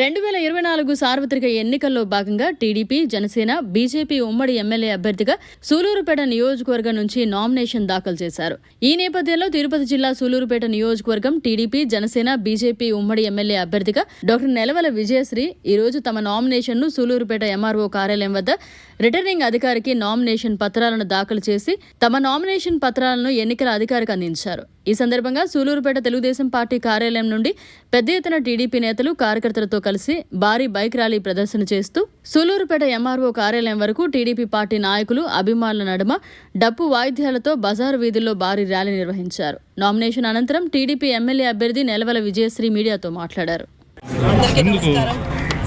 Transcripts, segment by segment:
రెండు వేల ఇరవై నాలుగు సార్వత్రిక ఎన్నికల్లో భాగంగా టీడీపీ జనసేన బీజేపీ ఉమ్మడి ఎమ్మెల్యే అభ్యర్థిగా సూలూరుపేట నియోజకవర్గం నుంచి నామినేషన్ దాఖలు చేశారు. ఈ నేపథ్యంలో తిరుపతి జిల్లా సూలూరుపేట నియోజకవర్గం టీడీపీ జనసేన బీజేపీ ఉమ్మడి ఎమ్మెల్యే అభ్యర్థిగా డాక్టర్ నెలవల విజయశ్రీ ఈ రోజు తమ నామినేషన్ను సూలూరుపేట ఎంఆర్ఓ కార్యాలయం వద్ద రిటర్నింగ్ అధికారికి నామినేషన్ పత్రాలను దాఖలు చేసి తమ నామినేషన్ పత్రాలను ఎన్నికల అధికారికి అందించారు. ఈ సందర్భంగా సూలూరుపేట తెలుగుదేశం పార్టీ కార్యాలయం నుండి పెద్ద ఎత్తున టీడీపీ నేతలు కార్యకర్తలతో కలిసి భారీ బైక్ ర్యాలీ ప్రదర్శన చేస్తూ సూలూరుపేట ఎంఆర్ఓ కార్యాలయం వరకు టీడీపీ పార్టీ నాయకులు అభిమానుల నడుమ డప్పు వాయిద్యాలతో బజారు వీధుల్లో భారీ ర్యాలీ నిర్వహించారు. నామినేషన్ అనంతరం టీడీపీ ఎమ్మెల్యే అభ్యర్థి నెలవల విజయశ్రీ మీడియాతో మాట్లాడారు. అందరికీ నమస్కారం.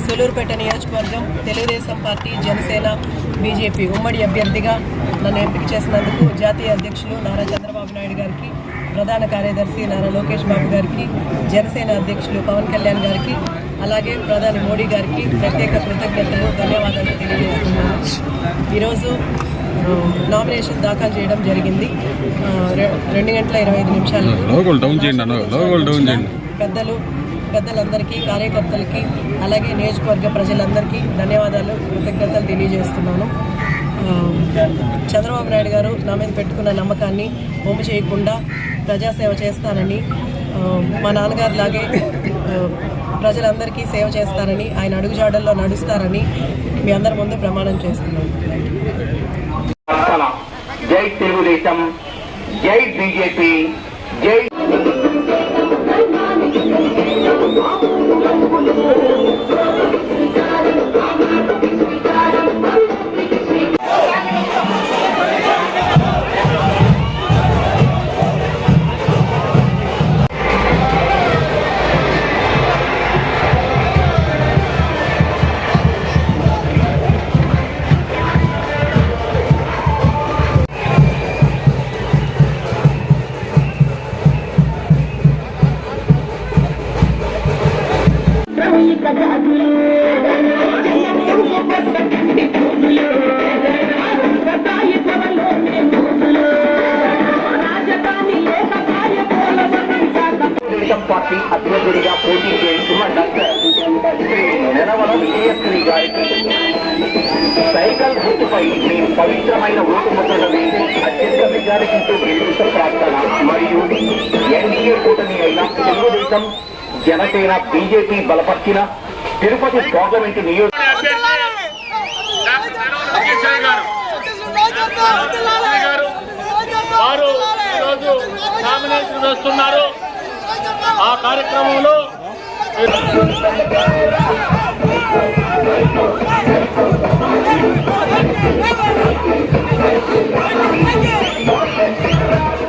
సూలూరుపేట నియోజకవర్గం తెలుగుదేశం పార్టీ జనసేన బీజేపీ ఉమ్మడి అభ్యర్థిగా నన్ను ఎంపిక చేసినందుకు జాతీయ అధ్యక్షులు నారా చంద్రబాబు నాయుడు గారికి ప్రధాన కార్యదర్శి నారా లోకేష్ బాబు గారికి జనసేన అధ్యక్షులు పవన్ కళ్యాణ్ గారికి అలాగే ప్రధాని మోడీ గారికి ప్రత్యేక కృతజ్ఞతలు ధన్యవాదాలు తెలియజేస్తున్నాను. ఈరోజు నామినేషన్ దాఖలు చేయడం జరిగింది. రెండు గంటల ఇరవై ఐదు చేయండి పెద్దలు పెద్దలందరికీ కార్యకర్తలకి అలాగే నియోజకవర్గ ప్రజలందరికీ ధన్యవాదాలు కృతజ్ఞతలు తెలియజేస్తున్నాను. చంద్రబాబు నాయుడు గారు నా మీద పెట్టుకున్న నమ్మకాన్ని బొమ్మ చేయకుండా ప్రజాసేవ చేస్తానని మా నాన్నగారు లాగే ప్రజలందరికీ సేవ చేస్తారని ఆయన అడుగుజాడల్లో నడుస్తారని మీ అందరి ముందు ప్రమాణం చేస్తున్నాను జై తెలుగుదేశం జై బీజేపీ జై పార్టీ అభ్యర్థుడిగా పోటీ చేస్తున్న డాక్టర్ శ్రీ నెలవల విజయశ్రీ గారికి సైకిల్ గుర్తుపై మీ పవిత్రమైన ఓటు ముద్రలు వేసి అత్యధిక మెజారిటీతో గెలిపించే ప్రార్థన మరియు ఎన్డీఏ కూటమి అయిన తెలుగుదేశం జనసేన బీజేపీ బలపరిచిన తిరుపతి పార్లమెంటు నియోజక వారు ఈరోజు నామినేషన్ వేస్తున్నారు. ఆ కార్యక్రమంలో